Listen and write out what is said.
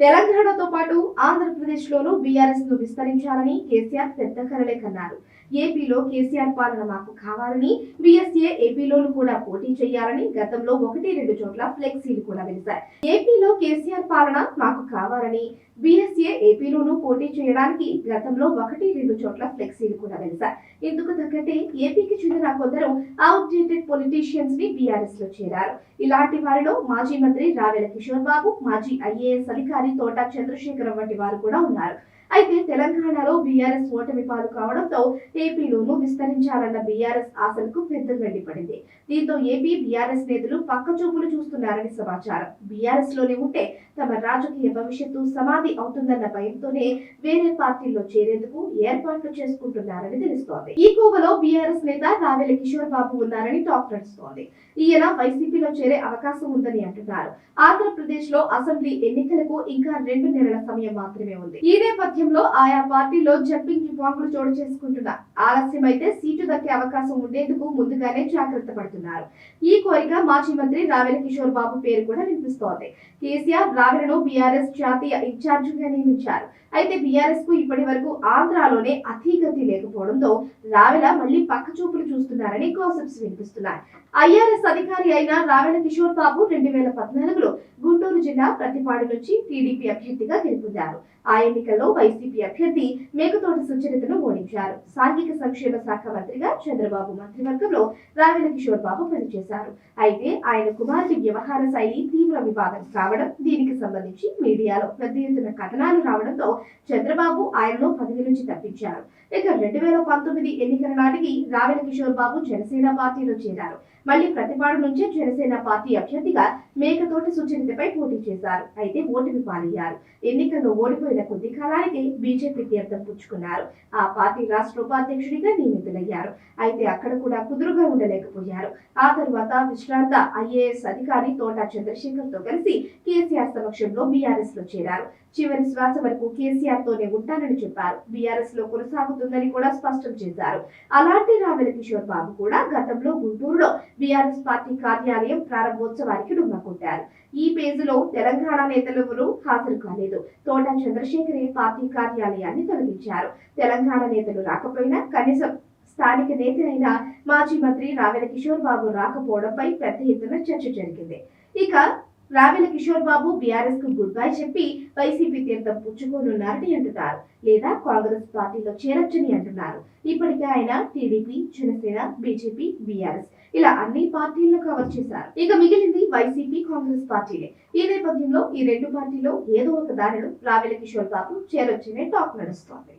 తెలంగాణతో పాటు ఆంధ్రప్రదేశ్ లోనూ బీఆర్ఎస్ను విస్తరించాలని కేసీఆర్ పెద్ద కలలే కన్నారు. ఏపీలో కేసీఆర్ పాలన మాకు కావాలని బీఎస్ఏ ఏపీలోను కూడా పోటీ చేయాలని గతంలో ఒకటి రెండు చోట్ల ఫ్లెక్సీలు కూడా వెలిశాయి. ఏపీలో కేసీఆర్ పాలన మాకు కావాలని బీఎస్ఏ ఏపీలోను పోటీ చేయడానికి గతంలో ఒకటి రెండు చోట్ల ఫ్లెక్సీలు కూడా వెలిశాయి. ఇందుకు తగ్గట్టే ఏపీకి చెందిన కొందరు అవుట్డేటెడ్ పొలిటీషియన్స్ని బీఆర్ఎస్లో చేరారు. ఇలాంటి వారిలో మాజీ మంత్రి రావెల కిషోర్ బాబు మాజీ ఐఏఎస్ అధికారి తోట చంద్రశేఖర్ వంటి వారు కూడా ఉన్నారు. అయితే తెలంగాణలో బీఆర్ఎస్ ఓటమి పాలు కావడంతో ఏపీలోనూ విస్తరించాలన్న బీఆర్ఎస్ ఆశలకు పెద్ద గండి పడింది దీంతో ఏపీ బీఆర్ఎస్ నేతలు పక్క చూపులు చూస్తున్నారని సమాచారం. బీఆర్ఎస్లోనే ఉంటే తమ రాజకీయ భవిష్యత్తు సమాధి అవుతుందన్న భయంతోనే వేరే పార్టీల్లో చేరేందుకు ఏర్పాట్లు చేసుకుంటున్నారని తెలుస్తోంది. ఈ కోవలో బీఆర్ఎస్ నేత రావెల కిషోర్ బాబు ఉన్నారని టాక్ నడుస్తోంది. ఈయన వైసీపీలో చేరే అవకాశం ఉందని అంటున్నారు. ఆంధ్రప్రదేశ్లో అసెంబ్లీ ఎన్నికలకు ఇంకా రెండు నెలల సమయం మాత్రమే ఉంది. ఈ నేపథ్యంలో ఆయా పార్టీలో జంపింగ్ జిపాంకులు చోటు చేసుకుంటున్నారు ఆలస్యమైతే సీటు దక్కే అవకాశం ఉండేందుకు ముందుగానే జాగ్రత్త పడుతున్నారు. ఈ కోరిక మాజీ మంత్రి రావెల కిషోర్ బాబు పేరు కూడా వినిపిస్తోంది. కేసీఆర్ రావెలను బీఆర్ఎస్ జాతీయ ఇన్ఛార్జిగా నియమించారు. అయితే బీఆర్ఎస్కు ఇప్పటి వరకు ఆంధ్రాలోనే అతీగతి లేకపోవడంతో రావెల మళ్ళీ పక్క చూపులు చూస్తున్నారని గాసిప్స్ వినిపిస్తున్నాయి. ఐఆర్ఎస్ అధికారి అయిన రావెల కిషోర్ బాబు రెండు వేల పద్నాలుగులో గుంటూరు జిల్లా ప్రతిపాడు నుంచి టీడీపీ అభ్యర్థిగా గెలుపొందారు. ఆ ఎన్నికల్లో వైసీపీ అభ్యర్థి మేకతోటి సుచరితను ఓడించారు. సాంఘిక సంక్షేమ శాఖ మంత్రి మంత్రిగా చంద్రబాబు మంత్రివర్గంలో రావెల కిషోర్ బాబు పనిచేశారు. అయితే ఆయన కుమారుడి వ్యవహార శైలి తీవ్ర వివాదం కావడం దీనికి సంబంధించి మీడియాలో పెద్ద ఎత్తున కథనాలు రావడంతో చంద్రబాబు ఆయనను పదవి నుంచి తప్పించారు. ఇక రెండు వేల పంతొమ్మిది ఎన్నికల నాటికి రావెల కిషోర్ బాబు జనసేన పార్టీలో చేరారు. మళ్ళీ ప్రతిపాడు నుంచి జనసేన పార్టీ అభ్యర్థిగా మేకతోటి సుచరితపై పోటీ చేశారు. అయితే ఓటమి పాలయ్యారు. ఎన్నికల్లో ఓడిపోయిన కొద్ది కాలానికి బీజేపీ తీర్థం పుచ్చుకున్నారు. ఆ పార్టీ రాష్ట్ర ఉపాధ్యక్షుడిగా నియమితులయ్యారు. అయితే అక్కడ కూడా కుదురుగా ఉండలేకపోయారు. ఆ తరువాత విశ్రాంత ఐఏఎస్ అధికారి తోట చంద్రశేఖర్తో కలిసి కేసీఆర్ సమక్షంలో బీఆర్ఎస్లో చేరారు. చివరి శ్వాస వరకు కేసీఆర్ తోనే ఉంటానని చెప్పారు. బీఆర్ఎస్లో కొనసాగుతుందని కూడా స్పష్టం చేశారు. అలాంటి రావెల కిషోర్ బాబు కూడా గతంలో గుంటూరులో బీఆర్ఎస్ పార్టీ కార్యాలయం ప్రారంభోత్సవానికి డుమ్మా ఈ పేజీలో తెలంగాణ నేతలెవరూ హాజరు కాలేదు. తోట చంద్రశేఖరే పార్టీ కార్యాలయాన్ని తొలగించారు. తెలంగాణ నేతలు రాకపోయినా కనీసం స్థానిక నేతలైన మాజీ మంత్రి రావెల కిషోర్ బాబు రాకపోవడంపై పెద్ద ఎత్తున చర్చ జరిగింది. ఇక రావెల కిషోర్ బాబు బీఆర్ఎస్కు గుడ్ బై చెప్పి వైసీపీ తీర్థం పుచ్చుకోనున్నారని అంటున్నారు. లేదా కాంగ్రెస్ పార్టీలో చేరొచ్చని అంటున్నారు. ఇప్పటికే ఆయన టీడీపీ జనసేన బీజేపీ బీఆర్ఎస్ ఇలా అన్ని పార్టీలను కవర్ చేశారు. ఇక మిగిలింది వైసీపీ కాంగ్రెస్ పార్టీలే. ఈ నేపథ్యంలో ఈ రెండు పార్టీలో ఏదో ఒక దారిలో రావెల కిషోర్ బాబు చేరొచ్చనే టాక్ నడుస్తోంది.